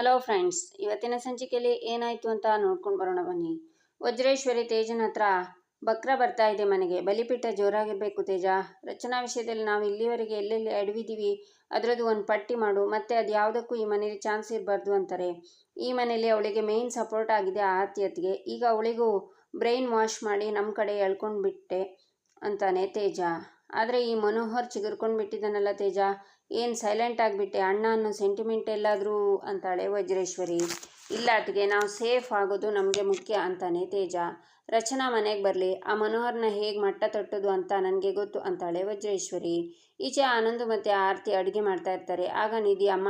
Hello friends ಇವತ್ತಿನ ಸಂಚಿಕೆಯಲ್ಲಿ ಏನಾಯಿತು ಅಂತ ನೋಡ್ಕೊಂಡು ಬರೋಣ ಬನ್ನಿ. ವಜ್ರೇಶ್ವರಿ ತೇಜನ ಹತ್ರ ಬಕ್ರ ಬರ್ತಾ ಇದೆ ಮನೆಗೆ. ಬಲಿಪೀಠ ಜೋರಾಗಿರಬೇಕು ತೇಜ. ರಚನಾ ವಿಷಯದಲ್ಲಿ ನಾವು ಇಲ್ಲಿವರೆಗೆ ಎಲ್ಲೆಲ್ಲಿ ಅಡವಿದ್ದೀವಿ, ಅದರದ್ದು ಒಂದು ಪಟ್ಟಿ ಮಾಡು, ಮತ್ತು ಅದು ಯಾವುದಕ್ಕೂ ಈ ಮನೇಲಿ ಚಾನ್ಸ್ ಇರಬಾರ್ದು ಅಂತಾರೆ. ಈ ಮನೇಲಿ ಅವಳಿಗೆ ಮೇಯ್ನ್ ಸಪೋರ್ಟ್ ಆಗಿದೆ ಆತ್ಯತೆಗೆ ಈಗ ಅವಳಿಗೂ ಬ್ರೈನ್ ವಾಶ್ ಮಾಡಿ ನಮ್ಮ ಕಡೆ ಎಳ್ಕೊಂಡು ಬಿಟ್ಟೆ ಅಂತಾನೆ ತೇಜ. ಆದರೆ ಈ ಮನೋಹರ್ ಚಿಗುರ್ಕೊಂಡು ಬಿಟ್ಟಿದ್ದಾನಲ್ಲ ತೇಜ. ಏನು ಸೈಲೆಂಟ್ ಆಗಿಬಿಟ್ಟೆ? ಅಣ್ಣ ಅನ್ನೋ ಸೆಂಟಿಮೆಂಟ್ ಎಲ್ಲಾದರೂ ಅಂತಾಳೆ ವಜ್ರೇಶ್ವರಿ. ಇಲ್ಲ ಅತ್ತಿಗೆ, ನಾವು ಸೇಫ್ ಆಗೋದು ನಮಗೆ ಮುಖ್ಯ ಅಂತಾನೆ ತೇಜ. ರಚನಾ ಮನೆಗೆ ಬರಲಿ, ಆ ಮನೋಹರ್ನ ಹೇಗೆ ಮಟ್ಟ ತಟ್ಟೋದು ಅಂತ ನನಗೆ ಗೊತ್ತು ಅಂತಾಳೆ ವಜ್ರೇಶ್ವರಿ. ಈಚೆ ಆನಂದು ಮತ್ತು ಆರತಿ ಅಡುಗೆ ಮಾಡ್ತಾ ಇರ್ತಾರೆ. ಆಗ ನಿಧಿ, ಅಮ್ಮ,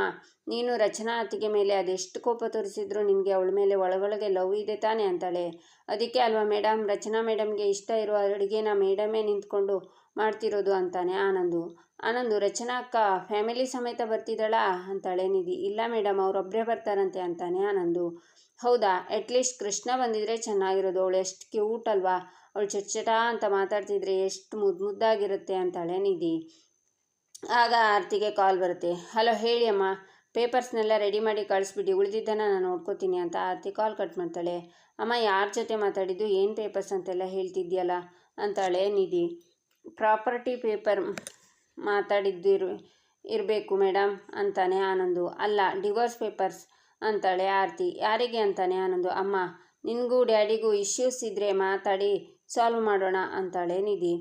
ನೀನು ರಚನಾ ಅತ್ತಿಗೆ ಮೇಲೆ ಅದೆಷ್ಟು ಕೋಪ ತೋರಿಸಿದ್ರು ನಿನಗೆ ಅವಳ ಮೇಲೆ ಒಳಗೊಳಗೆ ಲವ್ ಇದೆ ತಾನೆ ಅಂತಾಳೆ. ಅದಕ್ಕೆ ಅಲ್ವಾ ಮೇಡಮ್ ರಚನಾ ಮೇಡಮ್ಗೆ ಇಷ್ಟ ಇರುವ ಅಡುಗೆನ ಮೇಡಮೇ ನಿಂತ್ಕೊಂಡು ಮಾಡ್ತಿರೋದು ಅಂತಾನೆ ಆನಂದು. ಆನಂದು, ರಚನಾ ಅಕ್ಕ, ಫ್ಯಾಮಿಲಿ ಸಮೇತ ಬರ್ತಿದ್ದಾಳಾ ಅಂತಾಳೆ ನಿಧಿ. ಇಲ್ಲ ಮೇಡಮ್ ಅವರೊಬ್ಬರೇ ಬರ್ತಾರಂತೆ ಅಂತಾನೆ ಆನಂದು. ಹೌದಾ? ಅಟ್ಲೀಸ್ಟ್ ಕೃಷ್ಣ ಬಂದಿದ್ರೆ ಚೆನ್ನಾಗಿರೋದು. ಅವಳು ಎಷ್ಟು ಕ್ಯೂಟ್ ಅಲ್ವಾ? ಅವಳು ಚಟ ಅಂತ ಮಾತಾಡ್ತಿದ್ರೆ ಎಷ್ಟು ಮುದ್ದು ಮುದ್ದಾಗಿರುತ್ತೆ ಅಂತಾಳೆ ನಿಧಿ. ಆಗ ಆರ್ತಿಗೆ ಕಾಲ್ ಬರುತ್ತೆ. ಹಲೋ, ಹೇಳಿ ಅಮ್ಮ. ಪೇಪರ್ಸ್ನೆಲ್ಲ ರೆಡಿ ಮಾಡಿ ಕಳಿಸ್ಬಿಡಿ. ಉಳಿದಿದ್ದನ್ನು ನಾನು ನೋಡ್ಕೋತೀನಿ ಅಂತ ಆರ್ತಿ ಕಾಲ್ ಕಟ್ ಮಾಡ್ತಾಳೆ. ಅಮ್ಮ, ಯಾರ ಜೊತೆ ಮಾತಾಡಿದ್ದು? ಏನು ಪೇಪರ್ಸ್ ಅಂತೆಲ್ಲ ಹೇಳ್ತಿದ್ಯಲ್ಲ? ಅಂತಾಳೆ ನಿಧಿ. ಪ್ರಾಪರ್ಟಿ ಪೇಪರ್ ಮಾತಾಡಿದ್ದಿರು, ಇರಬೇಕು ಮೇಡಮ್ ಅಂತಾನೆ ಆನಂದು. ಅಲ್ಲ, ಡಿವೋರ್ಸ್ ಪೇಪರ್ಸ್ ಅಂತಾಳೆ ಆರತಿ. ಯಾರಿಗೆ ಅಂತಾನೆ ಆನಂದು? ಅಮ್ಮ, ನಿನಗೂ ಡ್ಯಾಡಿಗೂ ಇಶ್ಯೂಸ್ ಇದ್ದರೆ ಮಾತಾಡಿ, ಸಾಲ್ವ್ ಮಾಡೋಣ ಅಂತಾಳೆ ನಿಧಿ.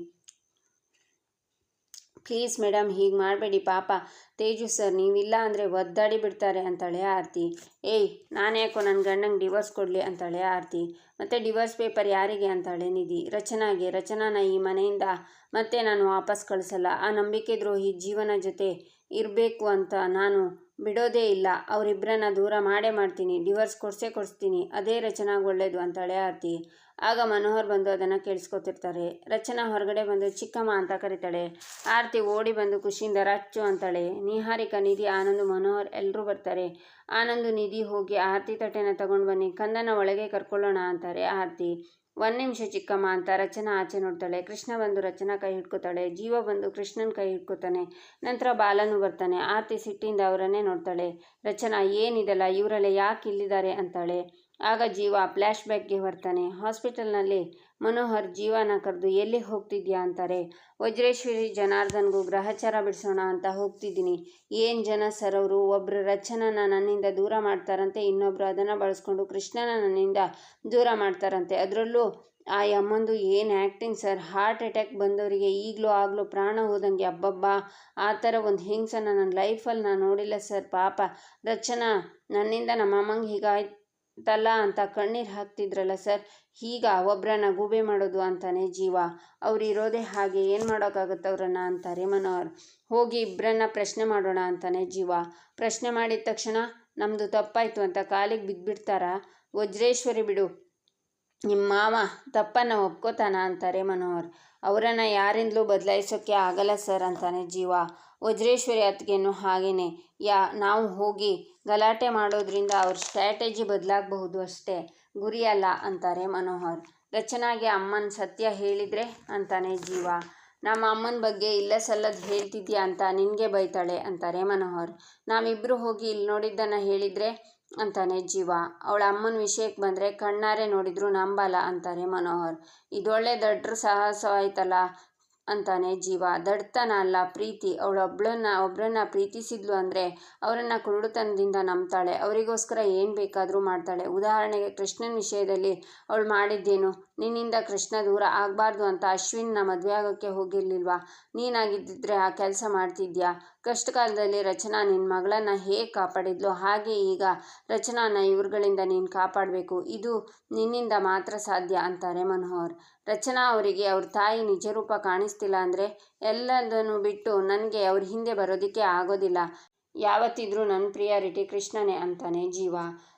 ಪ್ಲೀಸ್ ಮೇಡಮ್, ಹೀಗೆ ಮಾಡಬೇಡಿ, ಪಾಪ. ತೇಜು ಸರ್, ನೀವಿಲ್ಲ ಅಂದರೆ ಒದ್ದಾಡಿ ಬಿಡ್ತಾರೆ ಅಂತಾಳೆ ಆರತಿ. ಏಯ್ ನಾನು ಯಾಕೋ ನನ್ನ ಗಂಡಂಗೆ ಡಿವೋರ್ಸ್ ಕೊಡಲಿ ಅಂತಾಳೆ ಆರತಿ. ಮತ್ತು ಡಿವೋರ್ಸ್ ಪೇಪರ್ ಯಾರಿಗೆ ಅಂತಾಳೆ ನಿಧಿ? ರಚನಾಗೆ, ರಚನಾನ ಈ ಮನೆಯಿಂದ ಮತ್ತೆ ನಾನು ವಾಪಸ್ ಕಳಿಸಲ್ಲ. ಆ ನಂಬಿಕೆ ದ್ರೋಹಿ ಜೀವನ ಜೊತೆ ಇರಬೇಕು ಅಂತ ನಾನು ಬಿಡೋದೇ ಇಲ್ಲ. ಅವರಿಬ್ಬರನ್ನ ದೂರ ಮಾಡೇ ಮಾಡ್ತೀನಿ. ಡಿವೋರ್ಸ್ ಕೊಡಿಸೇ ಕೊಡಿಸ್ತೀನಿ. ಅದೇ ರಚನಾಗೆ ಒಳ್ಳೇದು ಅಂತಾಳೆ ಆರತಿ. ಆಗ ಮನೋಹರ್ ಬಂದು ಅದನ್ನು ಕೇಳಿಸ್ಕೊತಿರ್ತಾರೆ. ರಚನಾ ಹೊರಗಡೆ ಬಂದು, ಚಿಕ್ಕಮ್ಮ ಅಂತ ಕರೀತಾಳೆ. ಆರತಿ ಓಡಿ ಬಂದು ಖುಷಿಯಿಂದ, ರಚ್ಚು ಅಂತಾಳೆ. ನಿಹಾರಿಕಾ, ನಿಧಿ, ಆನಂದ್, ಮನೋಹರ್ ಎಲ್ಲರೂ ಬರ್ತಾರೆ. ಆನಂದು, ನಿಧಿ ಹೋಗಿ ಆರತಿ ತಟ್ಟೆನ ತಗೊಂಡು ಬನ್ನಿ, ಕಂದನ ಒಳಗೆ ಕರ್ಕೊಳ್ಳೋಣ ಅಂತಾರೆ ಆರತಿ. ಒಂದು ನಿಮಿಷ ಚಿಕ್ಕಮ್ಮ ಅಂತ ರಚನಾ ಆಚೆ ನೋಡ್ತಾಳೆ. ಕೃಷ್ಣ ಬಂದು ರಚನಾ ಕೈ ಹಿಡ್ಕೋತಾಳೆ. ಜೀವ ಬಂದು ಕೃಷ್ಣನ ಕೈ ಹಿಡ್ಕೋತಾನೆ. ನಂತರ ಬಾಲನು ಬರ್ತಾನೆ. ಆರತಿ ಸಿಟ್ಟಿಂದ ಅವರನ್ನೇ ನೋಡ್ತಾಳೆ. ರಚನಾ, ಏನಿದೆಲ್ಲ? ಇವರಲ್ಲೇ ಯಾಕೆ ಇಲ್ಲಿದ್ದಾರೆ? ಅಂತಾಳೆ. ಆಗ ಜೀವ ಫ್ಲ್ಯಾಶ್ ಬ್ಯಾಕ್ಗೆ ಬರ್ತಾನೆ. ಹಾಸ್ಪಿಟಲ್ನಲ್ಲಿ ಮನೋಹರ್ ಜೀವನ ಕರೆದು ಎಲ್ಲಿ ಹೋಗ್ತಿದ್ಯಾ ಅಂತಾರೆ. ವಜ್ರೇಶ್ವರಿ ಜನಾರ್ದನ್ಗೂ ಗ್ರಹಚಾರ ಬಿಡಿಸೋಣ ಅಂತ ಹೋಗ್ತಿದ್ದೀನಿ. ಏನು ಜನ ಸರ್ ಅವರು? ಒಬ್ಬರು ರಚನನ ನನ್ನಿಂದ ದೂರ ಮಾಡ್ತಾರಂತೆ ಇನ್ನೊಬ್ಬರು ಅದನ್ನು ಬಳಸ್ಕೊಂಡು ಕೃಷ್ಣನ ನನ್ನಿಂದ ದೂರ ಮಾಡ್ತಾರಂತೆ. ಅದರಲ್ಲೂ ಆ ಅಮ್ಮಂದು ಏನು ಆ್ಯಕ್ಟಿಂಗ್ ಸರ್? ಹಾರ್ಟ್ ಅಟ್ಯಾಕ್ ಬಂದವರಿಗೆ ಈಗಲೂ ಆಗಲೂ ಪ್ರಾಣ ಹೋದಂಗೆ ಅಬ್ಬಬ್ಬ! ಆ ಥರ ಒಂದು ಹಿಂಸನ ನನ್ನ ಲೈಫಲ್ಲಿ ನಾನು ನೋಡಿಲ್ಲ ಸರ್. ಪಾಪ ರಚನಾ, ನನ್ನಿಂದ ನಮ್ಮ ಅಮ್ಮಂಗೆ ಹೀಗಾಯ್ತು. ತಲ್ಲ ಅಂತ ಕಣ್ಣೀರು ಹಾಕ್ತಿದ್ರಲ್ಲ ಸರ್? ಈಗ ಒಬ್ಬರನ್ನ ಗೂಬೆ ಮಾಡೋದು ಅಂತಾನೆ ಜೀವ. ಅವ್ರು ಇರೋದೇ ಹಾಗೆ ಏನು ಮಾಡೋಕ್ಕಾಗುತ್ತೆ ಅವರನ್ನ ಅಂತಾರೆ ಮನೋಹರ್. ಹೋಗಿ ಇಬ್ಬರನ್ನ ಪ್ರಶ್ನೆ ಮಾಡೋಣ ಅಂತಾನೆ ಜೀವ. ಪ್ರಶ್ನೆ ಮಾಡಿದ ತಕ್ಷಣ ನಮ್ಮದು ತಪ್ಪಾಯಿತು ಅಂತ ಕಾಲಿಗೆ ಬಿದ್ದುಬಿಡ್ತಾರ ವಜ್ರೇಶ್ವರಿ ಬಿಡು. ನಿಮ್ಮ ಮಾವ ತಪ್ಪನ್ನು ಒಪ್ಕೋತಾನ ಅಂತಾರೆ ಮನೋಹರ್. ಅವರನ್ನು ಯಾರಿಂದಲೂ ಬದಲಾಯಿಸೋಕ್ಕೆ ಆಗಲ್ಲ ಸರ್ ಅಂತಾನೆ ಜೀವ. ವಜ್ರೇಶ್ವರಿ ಅತ್ತಿಗೆನೂ ಹಾಗೇನೆ. ಯಾ, ನಾವು ಹೋಗಿ ಗಲಾಟೆ ಮಾಡೋದ್ರಿಂದ ಅವ್ರ ಸ್ಟ್ರಾಟಜಿ ಬದಲಾಗಬಹುದು ಅಷ್ಟೇ. ಗುರಿಯಲ್ಲ ಅಂತಾರೆ ಮನೋಹರ್. ರಚನಾಗೆ ಅಮ್ಮನ ಸತ್ಯ ಹೇಳಿದರೆ ಅಂತಾನೆ ಜೀವ. ನಮ್ಮ ಅಮ್ಮನ ಬಗ್ಗೆ ಇಲ್ಲ ಸಲ್ಲದು ಹೇಳ್ತಿದ್ಯಾ ಅಂತ ನಿನಗೆ ಬೈತಾಳೆ ಅಂತಾರೆ ಮನೋಹರ್. ನಾವಿಬ್ಬರು ಹೋಗಿ ಇಲ್ಲಿ ನೋಡಿದ್ದನ್ನು ಹೇಳಿದರೆ ಅಂತಾನೆ ಜೀವ. ಅವಳ ಅಮ್ಮನ ವಿಷಯಕ್ಕೆ ಬಂದರೆ ಕಣ್ಣಾರೆ ನೋಡಿದ್ರು ನಂಬಲ್ಲ ಅಂತಾರೆ ಮನೋಹರ್. ಇದೊಳ್ಳೆ ದಡ್ರ ಸಾಹಸವಾಯ್ತಲ್ಲ ಅಂತಾನೆ ಜೀವ. ದಡ್ತನ ಅಲ್ಲ, ಪ್ರೀತಿ. ಅವಳೊಬ್ಳನ್ನ ಒಬ್ಬರನ್ನ ಪ್ರೀತಿಸಿದ್ಲು ಅಂದರೆ ಅವರನ್ನು ಕುರುಡುತನದಿಂದ ನಂಬ್ತಾಳೆ. ಅವರಿಗೋಸ್ಕರ ಏನು ಬೇಕಾದರೂ ಮಾಡ್ತಾಳೆ. ಉದಾಹರಣೆಗೆ ಕೃಷ್ಣನ ವಿಷಯದಲ್ಲಿ ಅವಳು ಮಾಡಿದ್ದೇನು? ನಿನ್ನಿಂದ ಕೃಷ್ಣ ದೂರ ಆಗಬಾರ್ದು ಅಂತ ಅಶ್ವಿನ್ನ ಮದುವೆ ಆಗೋಕ್ಕೆ ಹೋಗಿರ್ಲಿಲ್ವಾ? ನೀನಾಗಿದ್ದಿದ್ರೆ ಆ ಕೆಲಸ ಮಾಡ್ತಿದ್ಯಾ? ಕಷ್ಟ ಕಾಲದಲ್ಲಿ ರಚನಾ ನಿನ್ನ ಮಗಳನ್ನು ಹೇಗೆ ಕಾಪಾಡಿದ್ಲು ಹಾಗೆ ಈಗ ರಚನಾನ ಇವ್ರುಗಳಿಂದ ನೀನು ಕಾಪಾಡಬೇಕು. ಇದು ನಿನ್ನಿಂದ ಮಾತ್ರ ಸಾಧ್ಯ ಅಂತಾರೆ ಮನೋಹರ್. ರಚನಾ ಅವರಿಗೆ ಅವ್ರ ತಾಯಿ ನಿಜರೂಪ ಕಾಣಿಸ್ತಿಲ್ಲ ಅಂದರೆ ಎಲ್ಲದನ್ನು ಬಿಟ್ಟು ನನಗೆ ಅವ್ರ ಹಿಂದೆ ಬರೋದಕ್ಕೆ ಆಗೋದಿಲ್ಲ. ಯಾವತ್ತಿದ್ರೂ ನನ್ನ ಪ್ರಿಯಾರಿಟಿ ಕೃಷ್ಣನೇ ಅಂತಾನೆ ಜೀವ.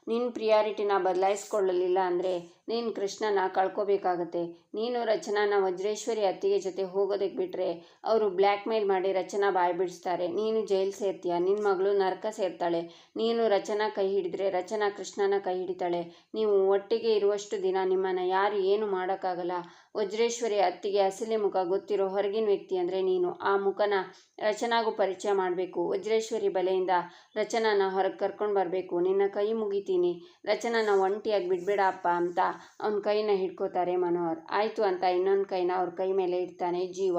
ನಿನ್ನ ಪ್ರಿಯಾರಿಟಿನ ಬದಲಾಯಿಸ್ಕೊಳ್ಳಲಿಲ್ಲ ಅಂದರೆ ನೀನು ಕೃಷ್ಣನ ಕಳ್ಕೋಬೇಕಾಗತ್ತೆ. ನೀನು ರಚನಾನ ವಜ್ರೇಶ್ವರಿ ಅತ್ತಿಗೆ ಜೊತೆ ಹೋಗೋದಕ್ಕೆ ಬಿಟ್ಟರೆ ಅವರು ಬ್ಲ್ಯಾಕ್ ಮೇಲ್ ಮಾಡಿ ರಚನಾ ಬಾಯಿ ಬಿಡಿಸ್ತಾರೆ. ನೀನು ಜೈಲು ಸೇರ್ತೀಯ? ನಿನ್ನ ಮಗಳು ನರಕ ಸೇರ್ತಾಳೆ. ನೀನು ರಚನಾ ಕೈ ಹಿಡಿದ್ರೆ ರಚನಾ ಕೃಷ್ಣನ ಕೈ ಹಿಡಿತಾಳೆ. ನೀವು ಒಟ್ಟಿಗೆ ಇರುವಷ್ಟು ದಿನ ನಿಮ್ಮನ್ನು ಯಾರು ಏನು ಮಾಡೋಕ್ಕಾಗಲ್ಲ. ವಜ್ರೇಶ್ವರಿ ಅತ್ತಿಗೆ ಅಸಲಿ ಮುಖ ಗೊತ್ತಿರೋ ಹೊರಗಿನ ವ್ಯಕ್ತಿ ಅಂದರೆ ನೀನು. ಆ ಮುಖನ ರಚನಾಗೂ ಪರಿಚಯ ಮಾಡಬೇಕು. ವಜ್ರೇಶ್ವರಿ ಬಲೆಯಿಂದ ರಚನಾನ ಹೊರಗೆ ಕರ್ಕೊಂಡು ಬರಬೇಕು. ನಿನ್ನ ಕೈ ಮುಗಿತೀನಿ. ರಚನಾನ ಒಂಟಿಯಾಗಿ ಬಿಡಬೇಡ ಅಪ್ಪ ಅಂತ ಅವನ ಕೈನ ಹಿಡ್ಕೋತಾರೆ ಮನೋಹರ್. ಆಯಿತು ಅಂತ ಇನ್ನೊಂದು ಕೈನ ಅವ್ರ ಕೈ ಮೇಲೆ ಇಡ್ತಾನೆ ಜೀವ.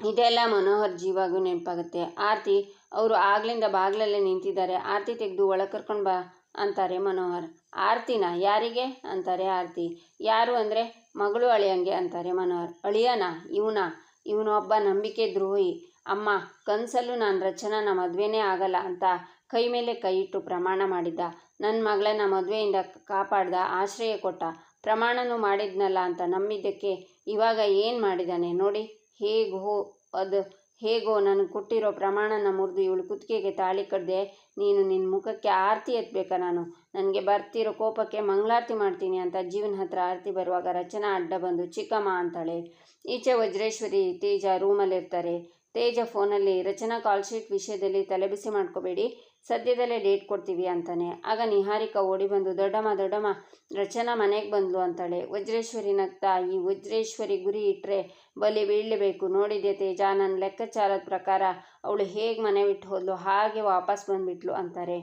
ಇದೆಲ್ಲ ಮನೋಹರ್ ಜೀವಾಗೂ ನೆನಪಾಗುತ್ತೆ. ಆರತಿ ಅವರು ಆಗ್ಲಿಂದ ಬಾಗ್ಲಲ್ಲೇ ನಿಂತಿದ್ದಾರೆ. ಆರತಿ ತೆಗೆದು ಒಳ ಕರ್ಕೊಂಡು ಬಾ ಅಂತಾರೆ ಮನೋಹರ್. ಆರತಿನ ಯಾರಿಗೆ? ಅಂತಾರೆ ಆರತಿ. ಯಾರು ಅಂದರೆ ಮಗಳು ಅಳಿಯಂಗೆ ಅಂತಾರೆ ಮನೋಹರ್. ಅಳಿಯನ, ಇವನ, ಇವನೊಬ್ಬ ನಂಬಿಕೆ ದ್ರೋಹಿ. ಅಮ್ಮ, ಕನಸಲ್ಲೂ ನಾನು ರಚನಾನ ಮದುವೆನೇ ಆಗಲ್ಲ ಅಂತ ಕೈ ಮೇಲೆ ಕೈ ಇಟ್ಟು ಪ್ರಮಾಣ ಮಾಡಿದ್ದ. ನನ್ನ ಮಗಳನ್ನ ಮದುವೆಯಿಂದ ಕಾಪಾಡ್ದ, ಆಶ್ರಯ ಕೊಟ್ಟ. ಪ್ರಮಾಣನೂ ಮಾಡಿದ್ನಲ್ಲ ಅಂತ ನಂಬಿದ್ದಕ್ಕೆ ಇವಾಗ ಏನು ಮಾಡಿದ್ದಾನೆ ನೋಡಿ. ಹೇಗೋ ಅದು, ಹೇಗೋ ನನಗೆ ಕೊಟ್ಟಿರೋ ಪ್ರಮಾಣನ ಮುರಿದು ಇವಳು ಕುತ್ತಿಗೆಗೆ ತಾಳಿ ಕಡ್ದೆ ನೀನು ನಿನ್ನ ಮುಖಕ್ಕೆ ಆರತಿ ಎತ್ತಬೇಕಾ ನಾನು? ನನಗೆ ಬರ್ತಿರೋ ಕೋಪಕ್ಕೆ ಮಂಗಳಾರತಿ ಮಾಡ್ತೀನಿ ಅಂತ ಜೀವನ ಹತ್ರ ಆರತಿ ಬರುವಾಗ ರಚನಾ ಅಡ್ಡ ಬಂದು, ಚಿಕ್ಕಮ್ಮ ಅಂತಾಳೆ. ಈಚೆ ವಜ್ರೇಶ್ವರಿ, ತೇಜ ರೂಮಲ್ಲಿರ್ತಾರೆ ತೇಜ ಫೋನಲ್ಲಿ ರಚನಾ ಕಾಲ್ ಶೀಟ್ ವಿಷಯದಲ್ಲಿ ತಲೆಬಿಸಿ ಮಾಡ್ಕೋಬೇಡಿ. ಸದ್ಯದಲ್ಲೇ ಡೇಟ್ ಕೊಡ್ತೀವಿ ಅಂತಾನೆ. ಆಗ ನಿಹಾರಿಕಾ ಓಡಿ ಬಂದು, ದೊಡ್ಡಮ್ಮ ದೊಡ್ಡಮ್ಮ, ರಚನಾ ಮನೆಗೆ ಬಂದ್ಲು ಅಂತಾಳೆ. ವಜ್ರೇಶ್ವರಿ ನಗ್ತಾ ಈ ವಜ್ರೇಶ್ವರಿ ಗುರಿ ಇಟ್ಟರೆ ಬಲಿ ಬೀಳಬೇಕು ನೋಡಿದೆ ತೇಜ ನನ್ನ ಲೆಕ್ಕಾಚಾರದ ಪ್ರಕಾರ ಅವಳು ಹೇಗೆ ಮನೆ ಬಿಟ್ಟು ಹೋದ್ಲು, ಹಾಗೆ ವಾಪಸ್ ಬಂದ್ಬಿಟ್ಲು ಅಂತಾರೆ.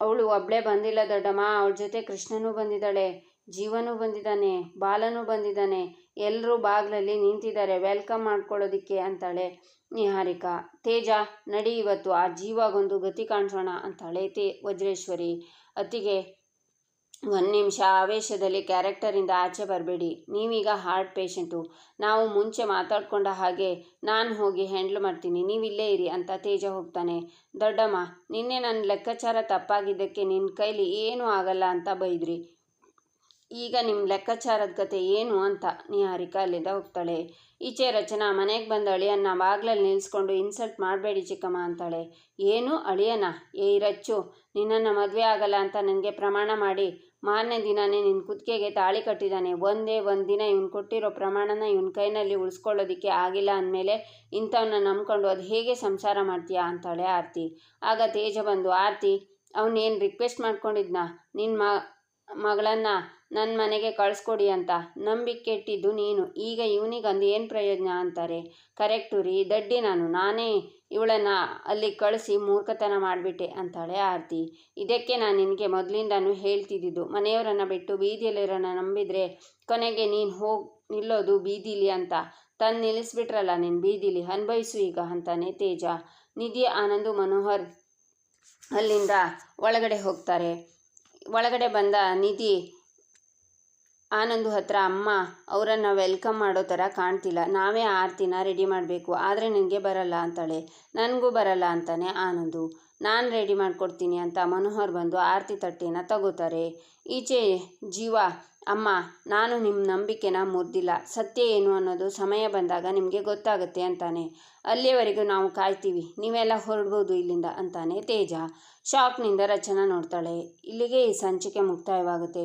ಅವಳು ಒಬ್ಬಳೇ ಬಂದಿಲ್ಲ ದೊಡ್ಡಮ್ಮ, ಅವಳ ಜೊತೆ ಕೃಷ್ಣನೂ ಬಂದಿದ್ದಾಳೆ. ಜೀವನೂ ಬಂದಿದ್ದಾನೆ, ಬಾಲನೂ ಬಂದಿದ್ದಾನೆ ಎಲ್ಲರೂ ಬಾಗಿಲಲ್ಲಿ ನಿಂತಿದ್ದಾರೆ ವೆಲ್ಕಮ್ ಮಾಡ್ಕೊಳ್ಳೋದಿಕ್ಕೆ ಅಂತಾಳೆ ನಿಹಾರಿಕಾ. ತೇಜ, ನಡಿ ಇವತ್ತು, ಆ ಜೀವಾಗೊಂದು ಗತಿ ಕಾಣಿಸೋಣ ಅಂತಾಳೆ ತೇ, ವಜ್ರೇಶ್ವರಿ. ಅತ್ತಿಗೆ, ಒಂದು ನಿಮಿಷ ಆವೇಶದಲ್ಲಿ ಕ್ಯಾರೆಕ್ಟರಿಂದ ಆಚೆ ಬರಬೇಡಿ, ನೀವೀಗ ಹಾರ್ಟ್ ಪೇಷಂಟು ನಾವು ಮುಂಚೆ ಮಾತಾಡ್ಕೊಂಡ ಹಾಗೆ ನಾನು ಹೋಗಿ ಹ್ಯಾಂಡ್ಲ್ ಮಾಡ್ತೀನಿ ನೀವಿಲ್ಲೇ ಇರಿ ಅಂತ ತೇಜ ಹೋಗ್ತಾನೆ. ದೊಡ್ಡಮ್ಮ, ನಿನ್ನೆ ನನ್ನ ಲೆಕ್ಕಾಚಾರ ತಪ್ಪಾಗಿದ್ದಕ್ಕೆ ನಿನ್ನ ಕೈಲಿ ಏನೂ ಆಗಲ್ಲ ಅಂತ ಬೈದ್ರಿ. ಈಗ ನಿಮ್ಮ ಲೆಕ್ಕಾಚಾರದ ಕತೆ ಏನು ಅಂತ ನಿಹಾರಿಕಾ ಅಲ್ಲಿಂದ ಹೋಗ್ತಾಳೆ. ಈಚೆ ರಚನಾ ಮನೆಗೆ ಬಂದ ಅಳಿಯನ್ನ ಬಾಗ್ಲಲ್ಲಿ ನಿಲ್ಲಿಸ್ಕೊಂಡು ಇನ್ಸಲ್ಟ್ ಮಾಡಬೇಡಿ ಚಿಕ್ಕಮ್ಮ ಅಂತಾಳೆ. ಏನು ಅಳಿಯನ? ಏ ರಚ್ಚು ನಿನ್ನನ್ನು ಮದುವೆ ಆಗಲ್ಲ ಅಂತ ನನಗೆ ಪ್ರಮಾಣ ಮಾಡಿ. ಮಾರನೇ ದಿನನೇ ನಿನ್ನ ಕುತ್ತಿಗೆಗೆ ತಾಳಿ ಕಟ್ಟಿದ್ದಾನೆ ಒಂದೇ ಒಂದು ದಿನ ಇವ್ನು ಕೊಟ್ಟಿರೋ ಪ್ರಮಾಣನ ಇವನ ಕೈನಲ್ಲಿ ಉಳಿಸ್ಕೊಳ್ಳೋದಕ್ಕೆ ಆಗಿಲ್ಲ ಅಂದಮೇಲೆ ಇಂಥವನ್ನ ನಂಬ್ಕೊಂಡು ಅದು ಹೇಗೆ ಸಂಸಾರ ಮಾಡ್ತೀಯಾ ಅಂತಾಳೆ ಆರತಿ. ಆಗ ತೇಜ ಬಂದು, ಆರತಿ ಅವನೇನು ರಿಕ್ವೆಸ್ಟ್ ಮಾಡ್ಕೊಂಡಿದ್ನ? ನಿನ್ನ ಮಗಳನ್ನ ಮಗಳನ್ನು ನನ್ನ ಮನೆಗೆ ಕಳಿಸ್ಕೊಡಿ ಅಂತ. ನಂಬಿಕೆ ಇಟ್ಟಿದ್ದು ನೀನು. ಈಗ ಇವನಿಗಂದು ಏನು ಪ್ರಯೋಜನ ಅಂತಾರೆ? ಕರೆಕ್ಟು ರೀ, ದಡ್ಡಿ ನಾನು. ನಾನೇ ಇವಳನ್ನು ಅಲ್ಲಿ ಕಳಿಸಿ ಮೂರ್ಖತನ ಮಾಡಿಬಿಟ್ಟೆ ಅಂತಾಳೆ ಆರತಿ. ಇದಕ್ಕೆ ನಾನು ನಿನಗೆ ಮೊದಲಿಂದನೂ ಹೇಳ್ತಿದ್ದಿದ್ದು. ಮನೆಯವರನ್ನು ಬಿಟ್ಟು ಬೀದಿಯಲ್ಲಿರೋನ ನಂಬಿದರೆ ಕೊನೆಗೆ ನೀನು ಹೋಗಿ ನಿಲ್ಲೋದು ಬೀದಿಲಿ ಅಂತ. ತಂದು ನಿಲ್ಲಿಸ್ಬಿಟ್ರಲ್ಲ ನೀನು ಬೀದಿಲಿ. ಅನುಭವಿಸು ಈಗ ಅಂತಾನೆ ತೇಜ. ನಿಧಿ, ಆನಂದು, ಮನೋಹರ್ ಅಲ್ಲಿಂದ ಒಳಗಡೆ ಹೋಗ್ತಾರೆ. ಒಳಗಡೆ ಬಂದ ನಿಧಿ ಆನಂದು ಹತ್ರ, ಅಮ್ಮ, ಅವರನ್ನು ವೆಲ್ಕಮ್ ಮಾಡೋ ಥರ ಕಾಣ್ತಿಲ್ಲ. ನಾವೇ ಆರತಿನ ರೆಡಿ ಮಾಡಬೇಕು. ಆದರೆ ನನಗೆ ಬರಲ್ಲ ಅಂತಾಳೆ. ನನಗೂ ಬರಲ್ಲ ಅಂತಾನೆ ಆನಂದು. ನಾನು ರೆಡಿ ಮಾಡಿಕೊಡ್ತೀನಿ ಅಂತ ಮನೋಹರ್ ಬಂದು ಆರತಿ ತಟ್ಟೆನ ತಗೋತಾರೆ. ಈಚೆ ಜೀವ, ಅಮ್ಮ, ನಾನು ನಿಮ್ಮ ನಂಬಿಕೆನ ಮುರಿದಿಲ್ಲ. ಸತ್ಯ ಏನು ಅನ್ನೋದು ಸಮಯ ಬಂದಾಗ ನಿಮಗೆ ಗೊತ್ತಾಗುತ್ತೆ ಅಂತಾನೆ. ಅಲ್ಲಿಯವರೆಗೂ ನಾವು ಕಾಯ್ತೀವಿ. ನೀವೆಲ್ಲ ಹೊರಡ್ಬೋದು ಇಲ್ಲಿಂದ, ಅಂತಾನೆ ತೇಜ. ಶಾಕ್ನಿಂದ ರಚನಾ ನೋಡ್ತಾಳೆ. ಇಲ್ಲಿಗೆ ಈ ಸಂಚಿಕೆ ಮುಕ್ತಾಯವಾಗುತ್ತೆ.